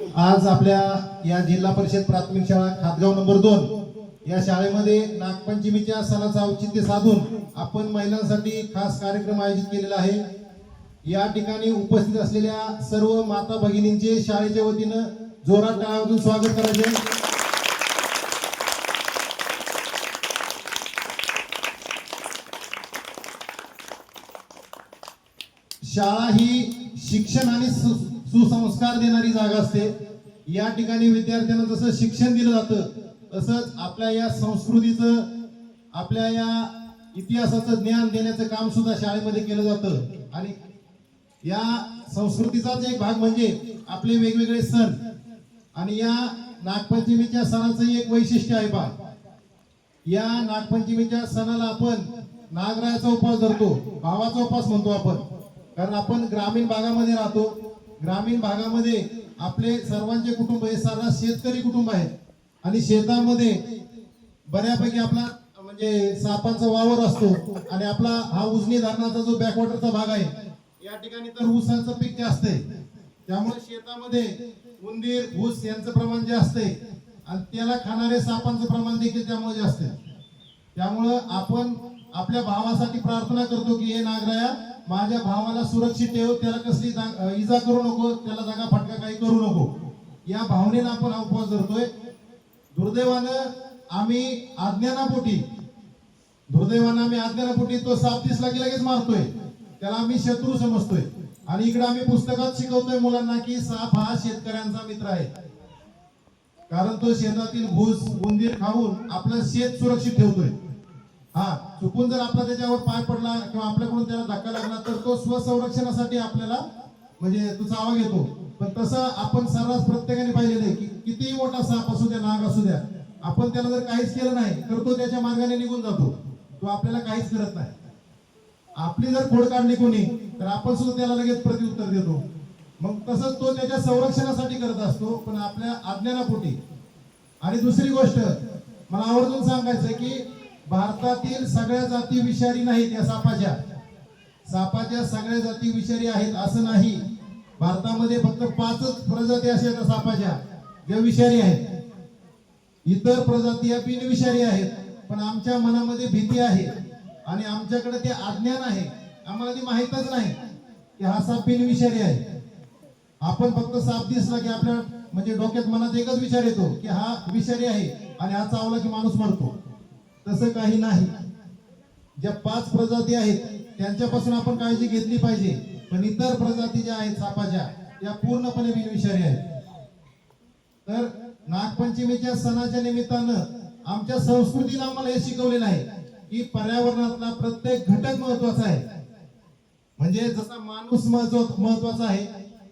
आज आपल्या या जिल्हा परिषद प्राथमिक शाळा खातगाव नंबर दोन या शाळेमध्ये नागपंचमीच्या सणाचं औचित्य साधून आपण महिलांसाठी खास कार्यक्रम आयोजित केलेला आहे. या ठिकाणी उपस्थित असलेल्या सर्व माता भगिनींचे शाळेच्या वतीनं जोरात टाळ्यामधून स्वागत करायचे शाळा ही शिक्षण आणि सु- सुसंस्कार देणारी जागा असते. या ठिकाणी विद्यार्थ्यांना जसं शिक्षण दिलं जातं तसंच आपल्या या संस्कृतीचं आपल्या या इतिहासाचं ज्ञान देण्याचं काम सुद्धा शाळेमध्ये केलं जातं. आणि या संस्कृतीचाच एक भाग म्हणजे आपले वेगवेगळे सण. आणि या नागपंचमीच्या सणाचं एक वैशिष्ट्य आहे बा. या नागपंचमीच्या सणाला आपण नागरायाचा उपवास धरतो भावाचा उपवास म्हणतो आपण. कारण आपण ग्रामीण भागामध्ये राहतो ग्रामीण भागामध्ये आपले सर्वांचे कुटुंब हे सर्रास शेतकरी कुटुंब आहे आणि शेतामध्ये बऱ्यापैकी आपला म्हणजे सापांचा वावर असतो आणि आपला हा उजनी धरणाचा जो बॅकवॉटरचा भाग आहे या ठिकाणी तर ऊसाचं पीक जास्त आहे. त्यामुळे शेतामध्ये उंदीर ऊस यांचं प्रमाण जास्त आहे. आणि त्याला खाणारे सापांचं प्रमाण देखील त्यामुळे जास्त आहे. त्यामुळं आपण आपल्या भावासाठी प्रार्थना करतो की हे नागराया माझ्या भावाला सुरक्षित ठेव त्याला कसली जा- इजा करू नको त्याला जागा फटका काही करू नको. या भावनेनं आपण हा उपवास धरतोय. दुर्दैवानं आम्ही अज्ञानापोटी दुर्दैवानं आम्ही अज्ञानापोटी तो साप दिसला की लगेच मारतोय. त्याला आम्ही शत्रू समजतोय. आणि इकडे आम्ही पुस्तकात शिकवतोय मुलांना की साप हा शेतकऱ्यांचा मित्र आहे. कारण तो शेतातील भूस उंदीर खाऊन आपलं शेत सुरक्षित ठेवतोय. हा चुकून जर आपला त्याच्यावर पाय पडला किंवा आपल्याकडून त्याला धक्का लागला तर तो स्वसंरक्षणासाठी आपल्याला म्हणजे तो चावा घेतो पण तसं आपण सर्रास प्रत्येकाने पाहिलेलं आहे की कितीही मोठा साप असू द्या नाग असू द्या आपण त्याला जर काहीच केलं नाही तर तो त्याच्या मार्गाने निघून जातो. तो आपल्याला काहीच करत नाही. आपली जर खोड काढली कोणी तर आपण सुद्धा त्याला लगेच प्रत्युत्तर देतो. मग तसंच तो त्याच्या संरक्षणासाठी करत असतो पण आपल्या अज्ञानापोटी आणि दुसरी गोष्ट मला आवर्जून सांगायचं की भारतातील सगळ्या जाती विषारी नाहीत या सापाच्या. सापाच्या सगळ्या जाती विषारी आहेत असं नाही. भारतामध्ये फक्त पाचच प्रजाती अशा आहेत सापाच्या. ज्या विषारी आहेत. इतर प्रजाती या बिनविषारी आहेत. पण आमच्या मनामध्ये भीती आहे. आणि आमच्याकडे ते अज्ञान आहे. आम्हाला ते माहीतच नाही की हा साप बिनविषारी आहे. आपण फक्त साप दिसला की आपल्या म्हणजे डोक्यात मनात एकच विचार येतो की हा विषारी आहे आणि हा चावला की माणूस मरतो. तसं काही नाही. ज्या पाच प्रजाती आहेत त्यांच्यापासून आपण काळजी घेतली पाहिजे. पण इतर प्रजाती ज्या आहेत सापाच्या या पूर्णपणे बिनविषारी आहेत. तर नागपंचमीच्या सणाच्या निमित्तानं आमच्या संस्कृतीनं आम्हाला हे शिकवलेलं आहे की पर्यावरणातला प्रत्येक घटक महत्त्वाचा आहे. म्हणजे जसा माणूस महत्व- महत्त्वाचा आहे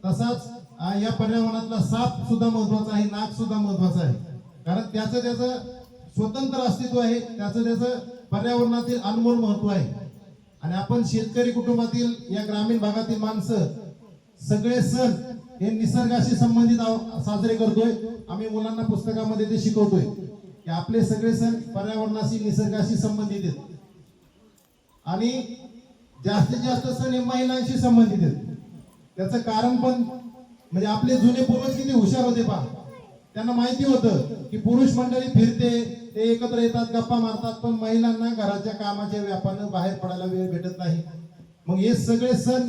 तसाच या पर्यावरणातला साप सुद्धा महत्त्वाचा आहे नाग सुद्धा महत्त्वाचा आहे. कारण त्याचं त्याचं स्वतंत्र अस्तित्व आहे. त्याचं त्याचं पर्यावरणातील अनमोल महत्त्व आहे. आणि आपण शेतकरी कुटुंबातील या ग्रामीण भागातील माणसं सगळे सण हे निसर्गाशी संबंधित साजरे करतोय. आम्ही मुलांना पुस्तकामध्ये ते शिकवतोय. की आपले सगळे सण पर्यावरणाशी निसर्गाशी संबंधित आहेत. आणि जास्तीत जास्त सण हे महिलांशी संबंधित आहेत. त्याचं कारण पण म्हणजे आपले जुने पूर्वज किती हुशार होते पहा. त्यांना माहिती होतं की पुरुष मंडळी फिरते ते एकत्र येतात गप्पा मारतात पण महिलांना घराच्या कामाच्या व्यापानं बाहेर पडायला वेळ भेटत नाही. मग हे सगळे सण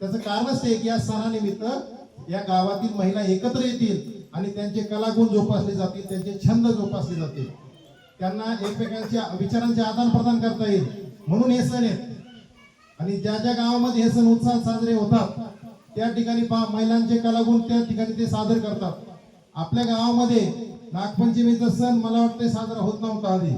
त्याचं कारणच ते की या सणानिमित्त या गावातील महिला एकत्र येतील आणि त्यांचे कलागुण जोपासले जातील त्यांचे छंद जोपासले जातील. त्यांना एकमेकांच्या विचारांचे आदान प्रदान करता येईल. म्हणून हे सण आहेत. आणि ज्या ज्या गावामध्ये हे सण उत्साहात साजरे होतात त्या ठिकाणी पहा महिलांचे कलागुण त्या ठिकाणी ते सादर करतात. आपल्या गावामध्ये नागपंचमीचा सण मला वाटतं साजरा होत नव्हता आधी.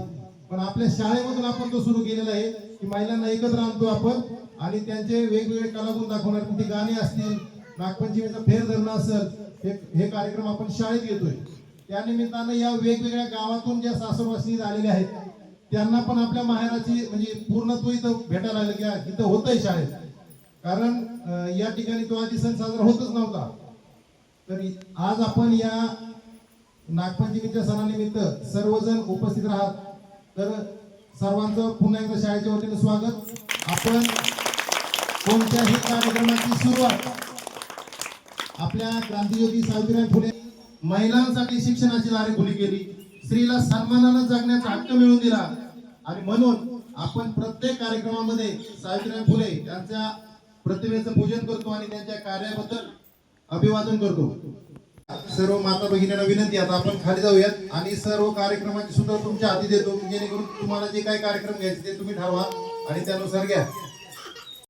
पण आपल्या शाळेमधून आपण तो सुरू केलेला आहे की महिलांना एकत्र आणतो आपण आणि त्यांचे वेगवेगळे कलागुण दाखवणार. ती गाणी असतील नागपंचमीचा फेर धरणं असेल हे हे कार्यक्रम आपण शाळेत घेतोय. त्या निमित्तानं या वेगवेगळ्या गावातून ज्या सासरवासी आलेल्या आहेत त्यांना पण आपल्या माहेराची म्हणजे पूर्णत्व इथं भेटायला आलं की इथं होतंय शाळेत. कारण या ठिकाणी तो आधी सण साजरा होतच नव्हता. तर आज आपण या नागपंचमीच्या सणानिमित्त सर्वजण उपस्थित राहात. तर सर्वांचं पुन्हा एकदा शाळेच्या वतीने स्वागत. आपण कोणत्याही कार्यक्रमाची सुरुवात आपल्या क्रांतीज्योती सावित्रीबाई फुले महिलांसाठी शिक्षणाची दारे खुली केली. स्त्रीला सन्मानानं जगण्याचा हक्क मिळवून दिला. आणि म्हणून आपण प्रत्येक कार्यक्रमामध्ये सावित्रीबाई फुले यांच्या प्रतिमेचं पूजन करतो आणि त्यांच्या कार्याबद्दल अभिवादन करतो. सर्व माता भगिनींना विनंती आता आपण खाली जाऊयात. आणि सर्व कार्यक्रमाची सुद्धा तुमच्या हाती देतो. जेणेकरून तुम्हाला जे काही कार्यक्रम घ्यायचे ते तुम्ही ठरवा आणि त्यानुसार घ्या.